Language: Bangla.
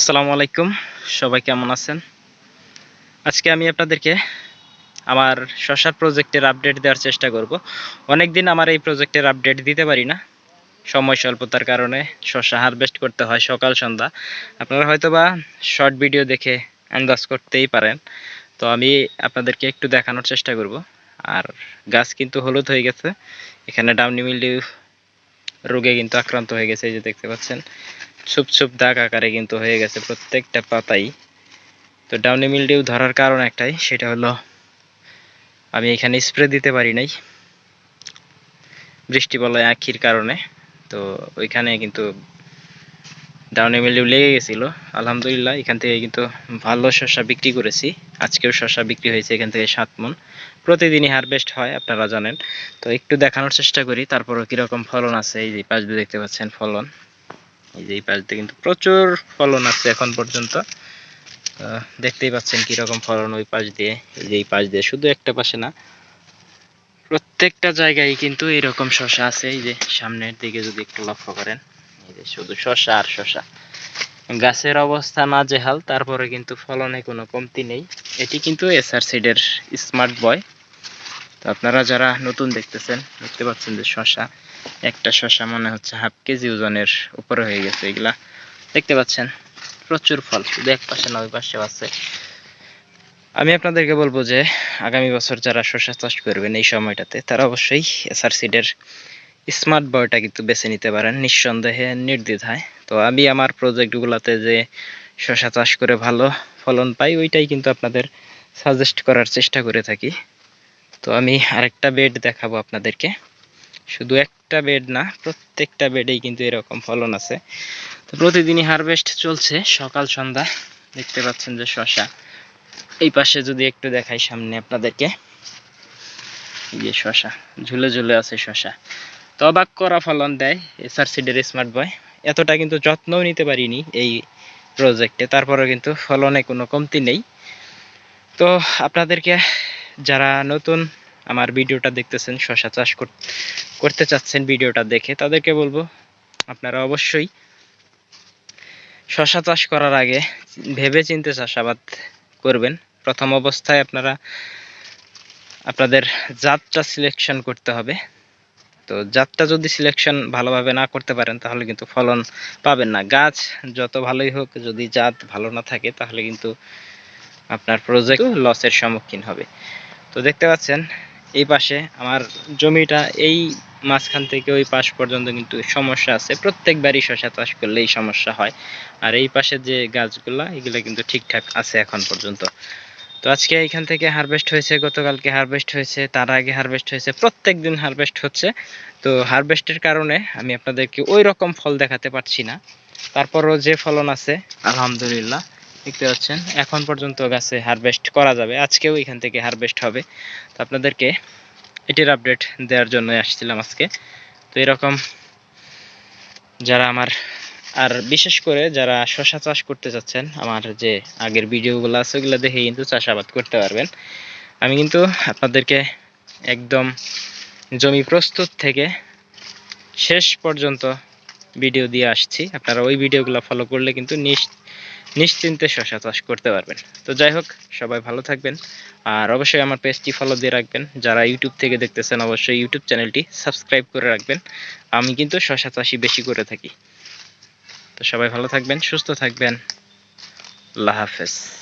আসসালামু আলাইকুম। সবাই কেমন আছেন? আজকে আমি আপনাদেরকে আমার শশার প্রজেক্টের আপডেট দেওয়ার চেষ্টা করব। অনেক দিন আমার এই প্রজেক্টের আপডেট দিতে পারি না। সময় স্বল্পতার কারণে শশা হারভেস্ট করতে হয় সকাল, সন্ধ্যা। আপনারা হয়তো বা শর্ট ভিডিও দেখে আন্দাজ করতেই পারেন। তো আমি আপনাদেরকে একটু দেখানোর চেষ্টা করব। আর গাছ কিন্তু হলুদ হয়ে গেছে। এখানে ডাউনি মিল্ডিউ রোগে কিন্তু আক্রান্ত হয়ে গেছে, এই যে দেখতে পাচ্ছেন। ছোপ ছোপ দাগ আকারে কিন্তু হয়ে গেছে প্রত্যেকটা পাতাই। তো ডাউনি মিলডিউ ধরার কারণ একটাই, সেটা হলো আমি এখানে স্প্রে দিতে পারি নাই। বৃষ্টি বলয় আখির কারণে। তো ওইখানে কিন্তু ডাউনি মিলডিউ লেগে গেছিল। আলহামদুলিল্লাহ, এখান থেকে কিন্তু ভালো শসা বিক্রি করেছি। আজকেও শসা বিক্রি হয়েছে এখান থেকে সাত মন। প্রতিদিনই হারভেস্ট হয়, আপনারা জানেন। তো একটু দেখানোর চেষ্টা করি, তারপরও কীরকম ফলন আছে, এই যে পাশ দিয়ে দেখতে পাচ্ছেন ফলন। এই যে এই পাশ কিন্তু প্রচুর ফলন আছে এখন পর্যন্ত। দেখতেই পাচ্ছেন কীরকম ফলন ওই পাশ দিয়ে, এই যে এই পাশ দিয়ে, শুধু একটা পাশে না, প্রত্যেকটা জায়গায় কিন্তু এরকম শশা আছে। এই যে সামনের দিকে যদি একটু লক্ষ্য করেন, এই যে শুধু শশা আর শশা গাছের অবস্থা না জেহাল তারপরে কিন্তু ফলনে কোনো কমতি নেই। এটি কিন্তু এসআর সিডের স্মার্ট বয় তো আপনারা যারা নতুন দেখতেছেন, দেখতে পাচ্ছেন যে শশা, একটা শশা মনে হচ্ছে হাফ কেজি ওজনের উপরে হয়ে গেছে এগুলা। দেখতে পাচ্ছেন, প্রচুর ফল, শুধু এক পাশে না, ওই পাশেও আছে। আমি আপনাদেরকে বলব যে, আগামী বছর যারা শসা চাষ করবেন এই সময়টাতে, তারা অবশ্যই এসআর সিডের স্মার্ট বয়টা কিন্তু বেছে নিতে পারেন, নিঃসন্দেহে, নির্দ্বিধায়। তো আমি আমার প্রজেক্টগুলোতে যে শসা চাষ করে ভালো ফলন পাই, ওইটাই কিন্তু আপনাদের সাজেস্ট করার চেষ্টা করে থাকি। তো আমি আরেকটা বেড দেখাবো আপনাদেরকে। শুধু একটা বেড না, প্রত্যেকটা বেডেই কিন্তু এরকম ফলন আছে। তো প্রতিদিনই হারভেস্ট চলছে, সকাল, সন্ধ্যা। দেখতে পাচ্ছেন যে শশা। এই পাশে যদি একটু দেখাই সামনে আপনাদেরকে। এই যে শশা, ঝুলে ঝুলে আছে শশা। তো অবাক করা ফলন দেয় এসআর সিডের স্মার্ট বয় এতটা কিন্তু যত্নও নিতে পারিনি এই প্রজেক্টে তারপরেও কিন্তু ফলনে কোনো কমতি নেই। তো আপনাদেরকে যারা নতুন আমার ভিডিওটা দেখতেছেন শশা চাষ করতে চাচ্ছেন ভিডিওটা দেখে তাদেরকে বলব আপনারা অবশ্যই শশা চাষ করার আগে ভেবে চিন্তে চাষাবাদ করবেন। প্রথম অবস্থায় আপনারা আপনাদের জাতটা সিলেকশন করতে হবে। তো জাতটা যদি সিলেকশন ভালোভাবে না করতে পারেন তাহলে কিন্তু ফলন পাবেন না। গাছ যত ভালোই হোক যদি জাত ভালো না থাকে তাহলে কিন্তু আপনার প্রজেক্ট লসের সম্মুখীন হবে। তো দেখতে পাচ্ছেন এই পাশে আমার জমিটা এই মাঝখান থেকে ওই পাশ পর্যন্ত কিন্তু সমস্যা আছে। প্রত্যেক প্রত্যেকবারই শশা চাষ করলে এই সমস্যা হয়। আর এই পাশে যে গাছগুলা, এগুলো কিন্তু ঠিকঠাক আছে এখন পর্যন্ত। তো আজকে এখান থেকে হারভেস্ট হয়েছে, গতকালকে হারভেস্ট হয়েছে, তার আগে হারভেস্ট হয়েছে প্রত্যেক দিন হারভেস্ট হচ্ছে। তো হারভেস্টের কারণে আমি আপনাদেরকে ওই রকম ফল দেখাতে পারছি না। তারপরও যে ফলন আছে, আলহামদুলিল্লাহ। দেখতে পাচ্ছেন, এখন পর্যন্ত গাছে হারভেস্ট করা যাবে। আজকেও এখান থেকে হারভেস্ট হবে। তো আপনাদেরকে এটির আপডেট দেওয়ার জন্য আসছিলাম আজকে। তো এরকম যারা আমার, আর বিশেষ করে যারা শশা চাষ করতে চাচ্ছেন, আমার যে আগের ভিডিওগুলো আছে, ওগুলো দেখে কিন্তু চাষাবাদ করতে পারবেন। আমি কিন্তু আপনাদেরকে একদম জমি প্রস্তুত থেকে শেষ পর্যন্ত ভিডিও দিয়ে আসছি। আপনারা ওই ভিডিওগুলো ফলো করলে কিন্তু নিশ- নিশ্চিন্তে শশা চাষ করতে পারবেন। তো যাই হোক, সবাই ভালো থাকবেন। আর অবশ্যই আমার পেজটি ফলো দিয়ে রাখবেন। যারা ইউটিউব থেকে দেখতেছেন, অবশ্যই ইউটিউব চ্যানেলটি সাবস্ক্রাইব করে রাখবেন। আমি কিন্তু শশা চাষি বেশি করে থাকি। তো সবাই ভালো থাকবেন, সুস্থ থাকবেন। আল্লাহ হাফেজ।